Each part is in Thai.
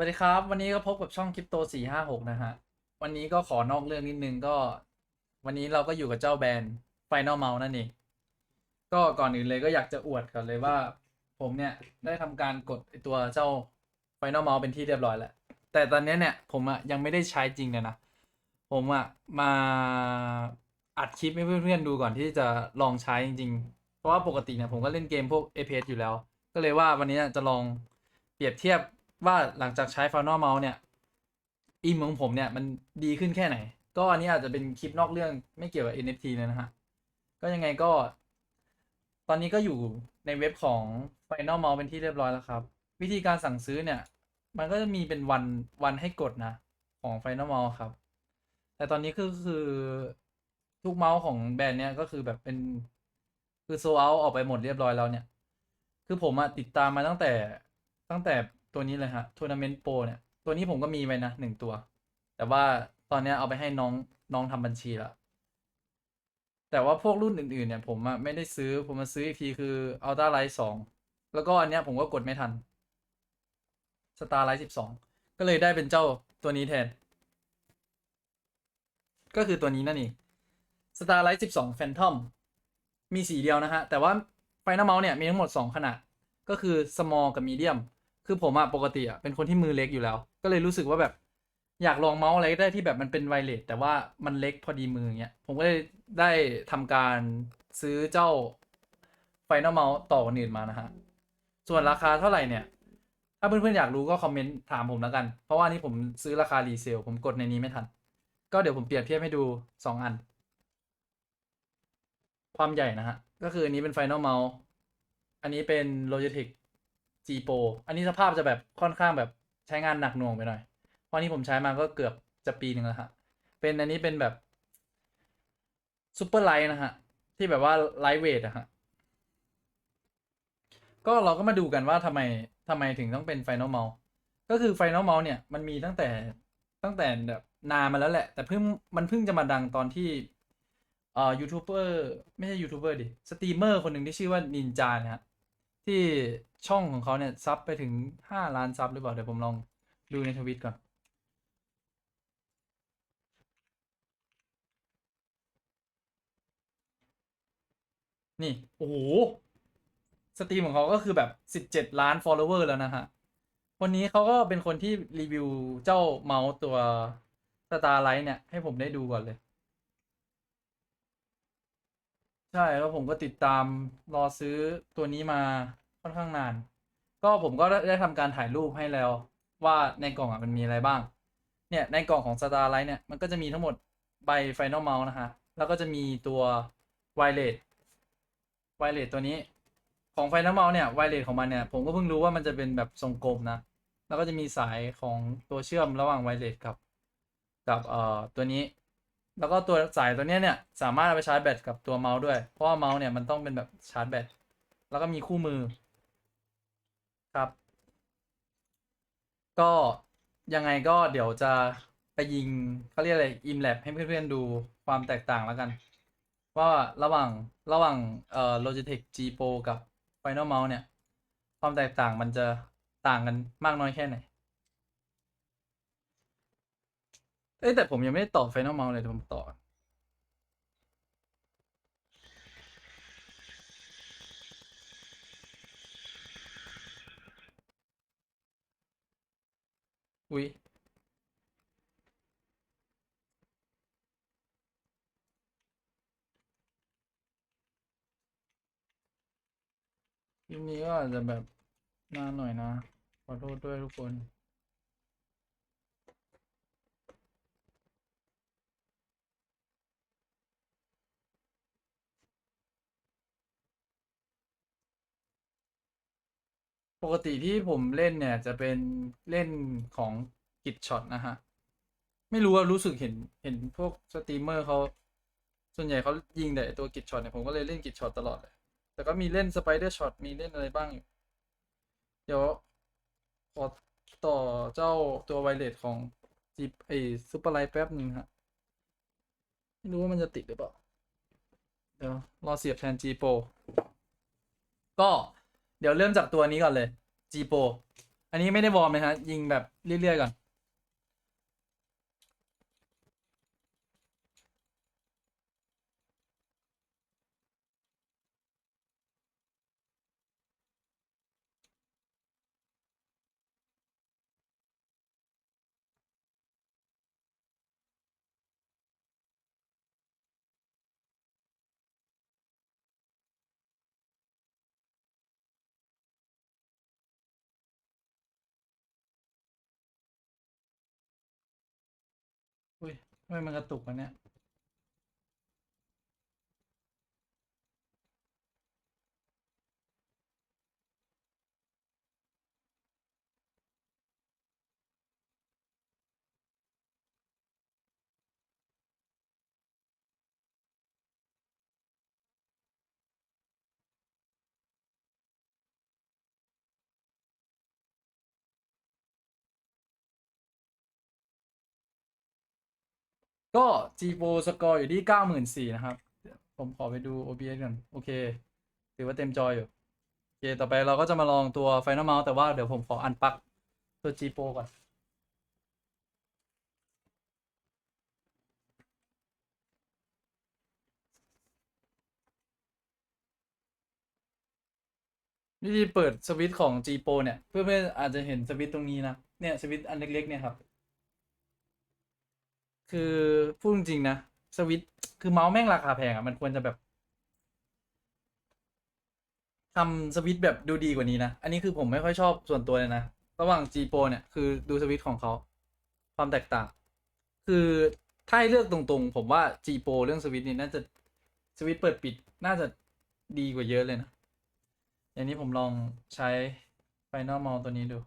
สวัสดีครับ วันนี้ก็พบกับช่องคริปโตสี่ห้าหกนะฮะ วันนี้ก็ขอนอกเรื่องนิดนึงก็ วันนี้เราก็อยู่กับเจ้าแบรนด์ Final m o u นั่นเองก็ก่อนอื่นเลยก็อยากจะอวดก่อนเลยว่า ผมเนี่ยได้ทำการกดตัวเจ้า Final m o u เป็นที่เรียบร้อยแล้ว แต่ตอนนี้เนี่ยผมอะยังไม่ได้ใช้จริงเลยนะ ผมอะมาอัดคลิปให้เพื่อนๆดูก่อนที่จะลองใช้จริงๆ เพราะว่าปกติเนี่ยผมก็เล่นเกมพวก APS อยู่แล้ว ก็เลยว่าวันนี้จะลองเปรียบเทียบ ว่าหลังจากใช้ Final Mouse เนี่ย อิมของผมเนี่ยมันดีขึ้นแค่ไหน ก็อันนี้อาจจะเป็นคลิปนอกเรื่องไม่เกี่ยวกับ NFT เลยนะฮะ ก็ยังไงก็ ตอนนี้ก็อยู่ในเว็บของ Final Mouse เป็นที่เรียบร้อยแล้วครับ วิธีการสั่งซื้อเนี่ย มันก็จะมีเป็นวันวันให้กดนะ ของ Final Mouse ครับ แต่ตอนนี้คือคือทุกเมาส์ของแบรนด์เนี้ยก็คือแบบเป็นคือโซเอาออกไปหมดเรียบร้อยแล้วเนี่ย คือผมอะติดตามมาตั้งแต่ตั้งแต่ ตัวนี้เลยฮะทัวร์นาเมนต์โปรเนี่ย ตัวนี้ผมก็มีไว้นะหนึ่งตัว แต่ว่าตอนนี้เอาไปให้น้องน้องทำบัญชีแล้วแต่ว่าพวกรุ่นอื่นๆเนี่ย ผมอะไม่ได้ซื้อผมมาซื้ออีกทีคือ Ultra Light สองแล้วก็อันเนี้ยผมก็กดไม่ทัน Star Light สิบสองก็เลยได้เป็นเจ้าตัวนี้แทน ก็คือตัวนี้นั่นเอง Starlight 12 Phantom มีสีเดียวนะฮะ แต่ว่า Final Mouse เนี่ย มีทั้งหมด 2 ขนาด ก็คือ small กับ medium คือผมอะปกติอะเป็นคนที่มือเล็กอยู่แล้ว ก็เลยรู้สึกว่าแบบ อยากลองเมาส์อะไรก็ได้ที่แบบมันเป็นไวเลสแต่ว่ามันเล็กพอดีมือเงี้ยผมก็เลยได้ทำการซื้อเจ้า Final Mouse ต่อคนอื่นมานะฮะ ส่วนราคาเท่าไหร่เนี่ย ถ้าเพื่อนๆอยากรู้ก็คอมเมนต์ถามผมแล้วกัน เพราะว่านี่ผมซื้อราคารีเซลผมกดในนี้ไม่ทัน ก็เดี๋ยวผมเปรียบเทียบให้ดู 2 อัน ความใหญ่นะฮะ ก็คืออันนี้เป็น Final Mouse อันนี้เป็น Logitech G Pro อันนี้สภาพจะแบบค่อนข้างแบบใช้งานหนักหน่วงไปหน่อย เพราะนี้ผมใช้มาก็เกือบจะปีหนึ่งแล้วฮะ เป็นอันนี้เป็นแบบ Super Light นะฮะ ที่แบบว่า Lightweight อะฮะ ก็เราก็มาดูกันว่าทำไมทำไมถึงต้องเป็น Final Mouse ก็คือ Final Mouse เนี่ยมันมีตั้งแต่ตั้งแต่แบบนานมาแล้วแหละ แต่เพิ่งมันเพิ่งจะมาดังตอนที่เอ่อยูทูบเบอร์ไม่ใช่ยูทูบเบอร์ดิ สตรีมเมอร์คนหนึ่งที่ชื่อว่านินจานะฮะ ที่ช่องของเขาเนี่ยซับไปถึงห้าล้านซับหรือเปล่าเดี๋ยวผมลองดูในทวิตก่อนนี่ โอ้โห สตรีมของเขาก็คือแบบสิบเจ็ดล้าน follower แล้วนะฮะ วันนี้เขาก็เป็นคนที่รีวิวเจ้าเมาส์ตัว Starlight เนี่ย ให้ผมได้ดูก่อนเลย ใช่แล้วผมก็ติดตามรอซื้อตัวนี้มา ค่อนข้างนาน ก็ผมก็ได้ทำการถ่ายรูปให้แล้ว ว่าในกล่องอะมันมีอะไรบ้าง เนี่ยในกล่องของ Starlight เนี่ยมันก็จะมีทั้งหมดใบ Final Mouse นะฮะ แล้วก็จะมีตัว Wireless Wireless ตัวนี้ของ Final Mouse เนี่ย Wireless ของมันเนี่ยผมก็เพิ่งรู้ว่ามันจะเป็นแบบทรงกลมนะ แล้วก็จะมีสายของตัวเชื่อมระหว่าง Wireless กับกับเอ่อตัวนี้แล้วก็ตัวสายตัวนี้เนี่ยสามารถเอาไปชาร์จแบตกับตัวเมาส์ด้วย เพราะว่าเมาส์เนี่ยมันต้องเป็นแบบชาร์จแบต แล้วก็มีคู่มือ ครับ ก็ยังไงก็เดี๋ยวจะไปยิงเขาเรียกอะไรอิมแลบให้เพื่อนๆดูความแตกต่างแล้วกัน ว่าระหว่างระหว่างเอ่อ Logitech G Pro กับ Final Mouse เนี่ย ความแตกต่างมันจะต่างกันมากน้อยแค่ไหนเอ้แต่ผมยังไม่ได้ต่อ Final Mouse เลยผมต่อ อุ้ยคลิปนี้ก็อาจจะแบบนานหน่อยนะ ขอโทษด้วยทุกคน ปกติที่ผมเล่นเนี่ยจะเป็นเล่นของกิจช็อตนะฮะ ไม่รู้ว่ารู้สึกเห็นเห็นพวกสตรีมเมอร์เขาส่วนใหญ่เขายิงแต่ตัวกิจช็อตเนี่ยผมก็เลยเล่นกิจช็อตตลอดเลย แต่ก็มีเล่นสไปเดอร์ช็อตมีเล่นอะไรบ้างอยู่ เดี๋ยวขอต่อเจ้าตัวไวเลสของจีไอซูเปอร์ไลท์แป๊บหนึ่งฮะ ไม่รู้ว่ามันจะติดหรือเปล่า เดี๋ยวรอเสียบแทน G Pro ก็ เดี๋ยวเริ่มจากตัวนี้ก่อนเลย G Pro อันนี้ไม่ได้วอร์มเลยฮะยิงแบบเรื่อยๆก่อน อุ้ยทำไมมันกระตุกวะเนี่ย ก็ G Pro สกอร์อยู่ที่เก้าหมื่นสี่นะครับ ผมขอไปดู OBS ก่อนโอเค ถือว่าเต็มจอยอยู่ โอเค ต่อไปเราก็จะมาลองตัว Final Mouse แต่ว่าเดี๋ยวผมขออันปักตัว G Pro ก่อน วิธีเปิดสวิตช์ของ G Pro เนี่ย เพื่อนๆอาจจะเห็นสวิตช์ตรงนี้นะ เนี่ย สวิตช์อันเล็กๆเนี่ยครับ คือพูดจริงๆนะสวิตคือเมาส์แม่งราคาแพงอะมันควรจะแบบทำสวิตแบบดูดีกว่านี้นะ อันนี้คือผมไม่ค่อยชอบส่วนตัวเลยนะ ระหว่าง G Pro เนี่ย คือดูสวิตของเขา ความแตกต่าง คือถ้าให้เลือกตรงๆ ผมว่า G Pro เรื่องสวิตนี่น่าจะสวิตเปิดปิดน่าจะดีกว่าเยอะเลยนะ อย่างนี้ผมลองใช้ Final Mouse ตัวนี้ดู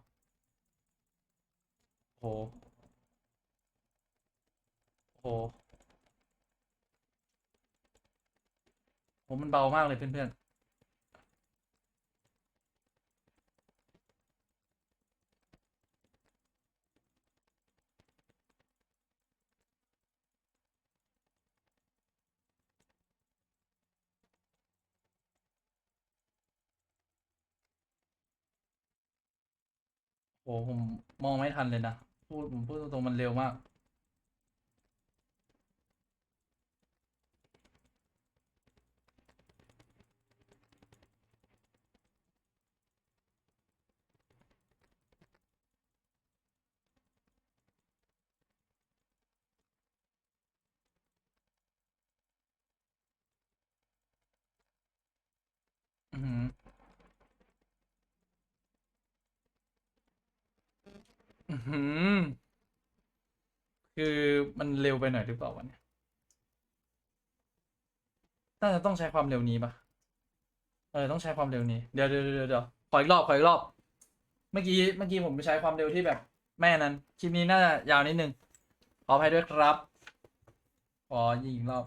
โห โหโหมันเบามากเลยเพื่อนๆโหผมมองไม่ทันเลยนะ พูดผมพูดตรงๆมันเร็วมาก อือหืออือหือ คือมันเร็วไปหน่อยหรือเปล่าวะเนี่ยน่าจะต้องใช้ความเร็วนี้ปะเออต้องใช้ความเร็วนี้ เดี๋ยวเดี๋ยวเดี๋ยวเดี๋ยวขออีกรอบขออีกรอบ เมื่อกี้เมื่อกี้ผมไปใช้ความเร็วที่แบบ แม่นั้นคลิปนี้น่าจะยาวนิดนึงขออภัยด้วยครับขอยิงอีกรอบ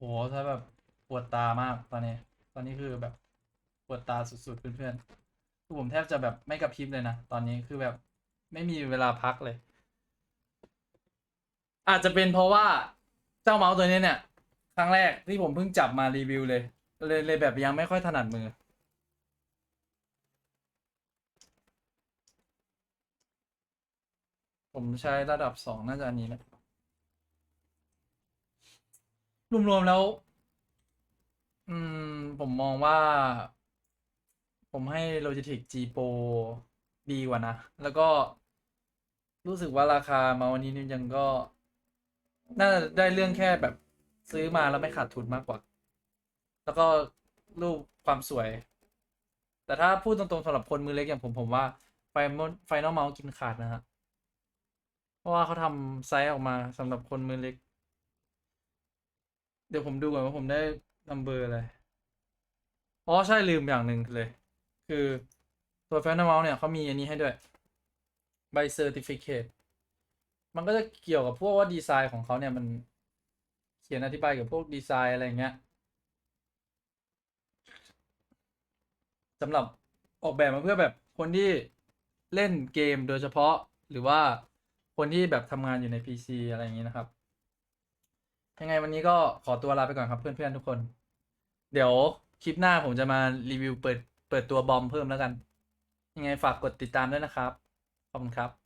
โหถ้าแบบปวดตามากตอนนี้ ตอนนี้คือแบบปวดตาสุดๆเพื่อนๆคือผมแทบจะแบบไม่กระพริบเลยนะ ตอนนี้คือแบบไม่มีเวลาพักเลย อาจจะเป็นเพราะว่าเจ้าเมาส์ตัวนี้เนี่ย ครั้งแรกที่ผมเพิ่งจับมารีวิวเลย เลยเลยแบบยังไม่ค่อยถนัดมือ ผมใช้ระดับสองน่าจะอันนี้แหละ รวมๆแล้ว อืม ผมมองว่า ผมให้ Logitech G Pro ดีกว่านะ แล้วก็รู้สึกว่าราคามาวันนี้นี่ยังก็ น่าได้เรื่องแค่แบบซื้อมาแล้วไม่ขาดทุนมากกว่า แล้วก็รูปความสวย แต่ถ้าพูดตรงๆสำหรับคนมือเล็กอย่างผมผมว่าไฟไฟนอลเมาส์กินขาดนะฮะ เพราะว่าเขาทำไซส์ออกมาสำหรับคนมือเล็ก เดี๋ยวผมดูก่อนว่าผมได้นัมเบอร์อะไร อ๋อ ใช่ลืมอย่างหนึ่งเลย คือตัวแฟน t ม m ลเนี่ยเขามีอันนี้ให้ด้วย ใบเซอร์ติฟิเคตมันก็จะเกี่ยวกับพวกว่าดีไซน์ของเขาเนี่ยมันเขียนอธิบายเกี่ยวกับพวกดีไซน์อะไรเงี้ยสำหรับออกแบบมาเพื่อแบบคนที่เล่นเกมโดยเฉพาะหรือว่าคนที่แบบทำงานอยู่ใน PC อะไรอย่างนี้นะครับ ยังไงวันนี้ก็ขอตัวลาไปก่อนครับเพื่อนๆทุกคน เดี๋ยวคลิปหน้าผมจะมารีวิวเปิดเปิดตัวบอมเพิ่มแล้วกัน ยังไงฝากกดติดตามด้วยนะครับ ขอบคุณครับ